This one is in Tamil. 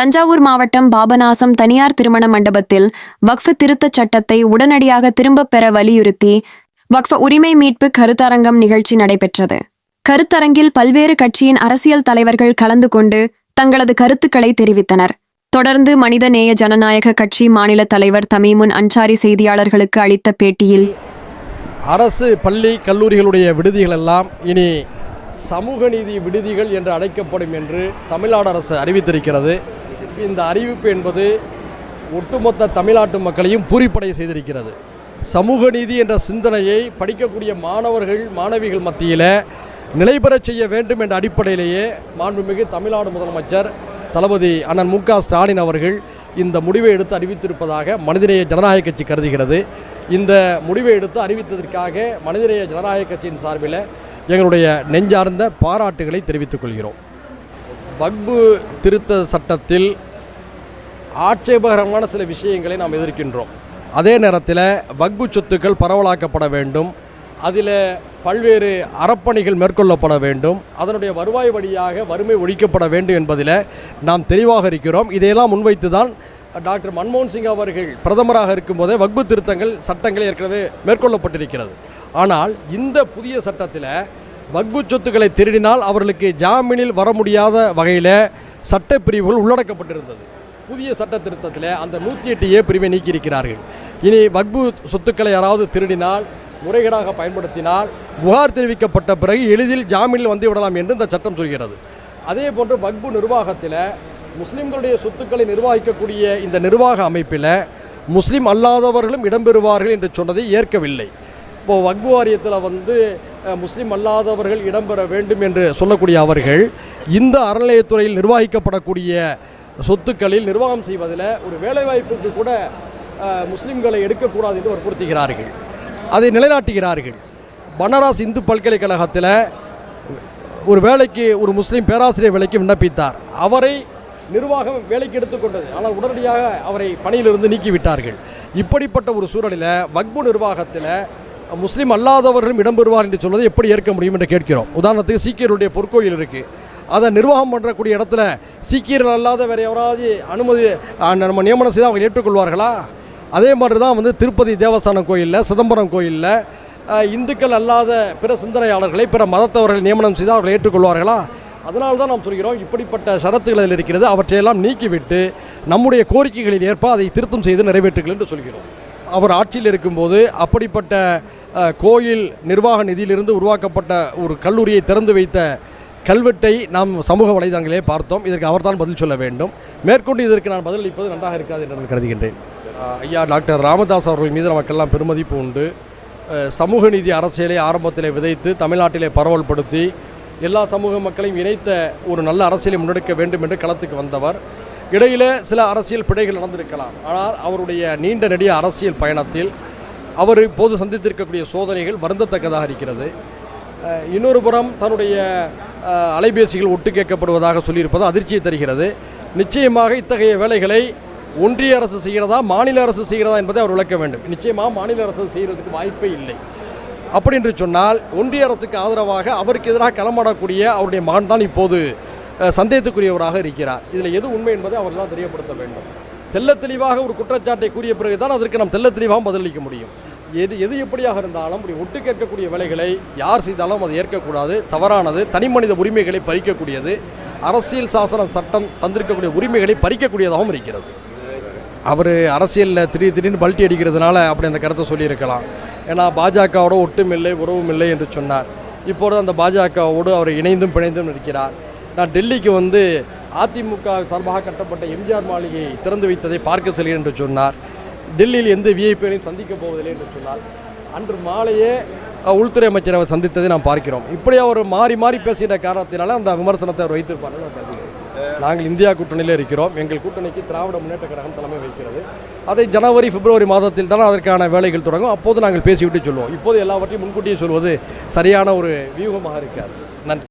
தஞ்சாவூர் மாவட்டம் பாபநாசம் தனியார் திருமண மண்டபத்தில் வக்ஃப் திருத்தச் சட்டத்தை உடனடியாக திரும்பப் பெற வலியுறுத்தி வக்ஃப் உரிமை மீட்பு கருத்தரங்கம் நிகழ்ச்சி நடைபெற்றது. கருத்தரங்கில் பல்வேறு கட்சியின் அரசியல் தலைவர்கள் கலந்து கொண்டு தங்களது கருத்துக்களை தெரிவித்தனர். தொடர்ந்து மனிதநேய ஜனநாயக கட்சி மாநில தலைவர் தமிமுன் அன்சாரி செய்தியாளர்களுக்கு அளித்த பேட்டியில் அரசு பள்ளி கல்லூரிகளுடைய விடுதிகள் எல்லாம் இனி சமூக நீதி விடுதிகள் என்று அழைக்கப்படும் என்று தமிழ்நாடு அரசு அறிவித்திருக்கிறது. இந்த அறிவிப்பு என்பது ஒட்டுமொத்த தமிழ்நாட்டு மக்களையும் பூரிப்படைய செய்திருக்கிறது. சமூக நீதி என்ற சிந்தனையை படிக்கக்கூடிய மாணவர்கள் மாணவிகள் மத்தியில் நிலைபெறச் செய்ய வேண்டும் என்ற அடிப்படையிலேயே மாண்புமிகு தமிழ்நாடு முதலமைச்சர் தளபதி அண்ணன் மு க ஸ்டாலின் அவர்கள் இந்த முடிவை எடுத்து அறிவித்திருப்பதாக மனிதநேய ஜனநாயக கட்சி கருதுகிறது. இந்த முடிவை எடுத்து அறிவித்ததற்காக மனிதநேய ஜனநாயக கட்சியின் சார்பில் எங்களுடைய நெஞ்சார்ந்த பாராட்டுகளை தெரிவித்துக் கொள்கிறோம். வக்பு திருத்த சட்டத்தில் ஆட்சேபகரமான சில விஷயங்களை நாம் எதிர்க்கின்றோம். அதே நேரத்தில் வக்பு சொத்துக்கள் பரவலாக்கப்பட வேண்டும். அதில் பல்வேறு அறப்பணிகள் மேற்கொள்ளப்பட வேண்டும். அதனுடைய வருவாய் வழியாக வறுமை ஒழிக்கப்பட வேண்டும் என்பதில் நாம் தெளிவாக இருக்கிறோம். இதையெல்லாம் முன்வைத்து தான் டாக்டர் மன்மோகன் சிங் அவர்கள் பிரதமராக இருக்கும்போதே வக்பு திருத்தங்கள் சட்டங்கள் ஏற்கனவே மேற்கொள்ளப்பட்டிருக்கிறது. ஆனால் இந்த புதிய சட்டத்தில் வக்பு சொத்துக்களை திருடினால் அவர்களுக்கு ஜாமீனில் வர முடியாத வகையில் சட்டப்பிரிவுகள் உள்ளடக்கப்பட்டிருந்தது. புதிய சட்ட திருத்தத்தில் அந்த நூற்றி எட்டு ஏ பிரிவை நீக்கியிருக்கிறார்கள். இனி வக்பு சொத்துக்களை யாராவது திருடினால் முறைகேடாக பயன்படுத்தினால் புகார் தெரிவிக்கப்பட்ட பிறகு எளிதில் ஜாமீனில் வந்து விடலாம் என்று இந்த சட்டம் சொல்கிறது. அதே போன்று வக்பு நிர்வாகத்தில் முஸ்லிம்களுடைய சொத்துக்களை நிர்வகிக்கக்கூடிய இந்த நிர்வாக அமைப்பில் முஸ்லீம் அல்லாதவர்களும் இடம்பெறுவார்கள் என்று சொன்னதை ஏற்கவில்லை. இப்போது வக்பு வாரியத்தில் வந்து முஸ்லீம் அல்லாதவர்கள் இடம்பெற வேண்டும் என்று சொல்லக்கூடிய அவர்கள் இந்த அறநிலையத்துறையில் நிர்வகிக்கப்படக்கூடிய சொத்துக்களில் நிர்வாகம் செய்வதில் ஒரு வேலைவாய்ப்புக்கு கூட முஸ்லீம்களை எடுக்கக்கூடாது என்று வற்புறுத்துகிறார்கள். அதை நிலைநாட்டுகிறார்கள். பனாரஸ் இந்து பல்கலைக்கழகத்தில் ஒரு வேலைக்கு ஒரு முஸ்லீம் பேராசிரியர் வேலைக்கு விண்ணப்பித்தார். அவரை நிர்வாகம் வேலைக்கு எடுத்துக்கொண்டது ஆனால் உடனடியாக அவரை பணியிலிருந்து நீக்கிவிட்டார்கள். இப்படிப்பட்ட ஒரு சூழலில் வக்பு நிர்வாகத்தில் முஸ்லீம் அல்லாதவர்களும் இடம்பெறுவார் என்று சொல்வதை எப்படி ஏற்க முடியும் என்று கேட்கிறோம். உதாரணத்துக்கு சீக்கியருடைய பொற்கோயில் இருக்குது அதை நிர்வாகம் பண்ணுறக்கூடிய இடத்துல சீக்கியர்கள் அல்லாத வேறு எவராவது அனுமதி நம்ம நியமனம் செய்து அவங்க ஏற்றுக்கொள்வார்களா? அதே மாதிரி தான் வந்து திருப்பதி தேவஸ்தானம் கோயிலில் சிதம்பரம் கோயிலில் இந்துக்கள் அல்லாத பிற சிந்தனையாளர்களை பிற மதத்தவர்கள் நியமனம் செய்து அவர்கள் ஏற்றுக்கொள்வார்களா? அதனால தான் நாம் சொல்கிறோம் இப்படிப்பட்ட சரத்துகள் அதில் இருக்கிறது அவற்றையெல்லாம் நீக்கிவிட்டு நம்முடைய கோரிக்கைகளில் ஏற்ப அதை திருத்தம் செய்து நிறைவேற்றுங்கள் என்று சொல்கிறோம். அவர் ஆட்சியில் இருக்கும்போது அப்படிப்பட்ட கோயில் நிர்வாக நிதியிலிருந்து உருவாக்கப்பட்ட ஒரு கல்லூரியை திறந்து வைத்த கல்வெட்டை நாம் சமூக வலைதளங்களே பார்த்தோம். இதற்கு அவர்தான் பதில் சொல்ல வேண்டும். மேற்கொண்டு இதற்கு நான் பதிலளிப்பது நன்றாக இருக்காது என்று நான் கருதுகின்றேன். ஐயா டாக்டர் ராமதாஸ் அவர்கள் மீது நமக்கெல்லாம் பெருமதிப்பு உண்டு. சமூக நீதி அரசியலை ஆரம்பத்திலே விதைத்து தமிழ்நாட்டிலே பரவல்படுத்தி எல்லா சமூக மக்களையும் இணைத்த ஒரு நல்ல அரசியலை முன்னெடுக்க வேண்டும் என்று களத்துக்கு வந்தவர். இடையிலே சில அரசியல் பிழைகள் நடந்திருக்கலாம். ஆனால் அவருடைய நீண்ட நெடிய அரசியல் பயணத்தில் அவர் இப்போது சந்தித்திருக்கக்கூடிய சோதனைகள் வருந்தத்தக்கதாக இருக்கிறது. இன்னொரு புறம் தன்னுடைய அலைபேசிகள் ஒட்டு கேட்கப்படுவதாக சொல்லியிருப்பது அதிர்ச்சியை தருகிறது. நிச்சயமாக இத்தகைய வேலைகளை ஒன்றிய அரசு செய்கிறதா மாநில அரசு செய்கிறதா என்பதை அவர் விளக்க வேண்டும். நிச்சயமாக மாநில அரசு செய்கிறதுக்கு வாய்ப்பே இல்லை. அப்படி என்று சொன்னால் ஒன்றிய அரசுக்கு ஆதரவாக அவருக்கு எதிராக களமாடக்கூடிய அவருடைய மகன் தான் இப்போது சந்தேகத்துக்குரியவராக இருக்கிறார். இதில் எது உண்மை என்பதை அவர் தான் தெரியப்படுத்த வேண்டும். தெள்ளத் தெளிவாக ஒரு குற்றச்சாட்டை கூறிய பிறகுதான் அதற்கு நாம் தெல்ல தெளிவாக பதிலளிக்க முடியும். எது எது எப்படியாக இருந்தாலும் அப்படி ஒட்டு கேட்கக்கூடிய வேலைகளை யார் செய்தாலும் அதை ஏற்கக்கூடாது. தவறானது தனி மனித உரிமைகளை பறிக்கக்கூடியது அரசியல் சாசன சட்டம் தந்திருக்கக்கூடிய உரிமைகளை பறிக்கக்கூடியதாகவும் இருக்கிறது. அவர் அரசியலில் திடீர் திடீர்னு பல்ட்டி அடிக்கிறதுனால அப்படி அந்த கருத்தை சொல்லியிருக்கலாம். ஏன்னா பாஜகவோட ஒட்டும் இல்லை உறவும் இல்லை என்று சொன்னார். இப்பொழுது அந்த பாஜகவோடு அவர் இணைந்தும் பிணைந்தும் இருக்கிறார் நான் டெல்லிக்கு வந்து அதிமுக சார்பாக கட்டப்பட்ட எம்ஜிஆர் மாளிகை திறந்து வைத்ததை பார்க்க செல்கிறேன் என்று சொன்னார். டெல்லியில் எந்த விஐபிகளையும் சந்திக்க போவதில்லை என்று சொன்னார் அன்று மாலையே உள்துறை அமைச்சர் அவர் சந்தித்ததை நாம் பார்க்கிறோம். இப்படி அவர் மாறி மாறி பேசுகிற காரணத்தினால அந்த விமர்சனத்தை அவர் வைத்திருப்பார். நாங்கள் இந்தியா கூட்டணியில் இருக்கிறோம். எங்கள் கூட்டணிக்கு திராவிட முன்னேற்ற கழகம் தலைமை வைக்கிறது அதை ஜனவரி பிப்ரவரி மாதத்தில் தான் அதற்கான வேலைகள் தொடங்கும். அப்போது நாங்கள் பேசிவிட்டு சொல்லுவோம் இப்போது எல்லாவற்றையும் முன்கூட்டியே சொல்வது சரியான ஒரு வியூகமாக இருக்காது. நன்றி.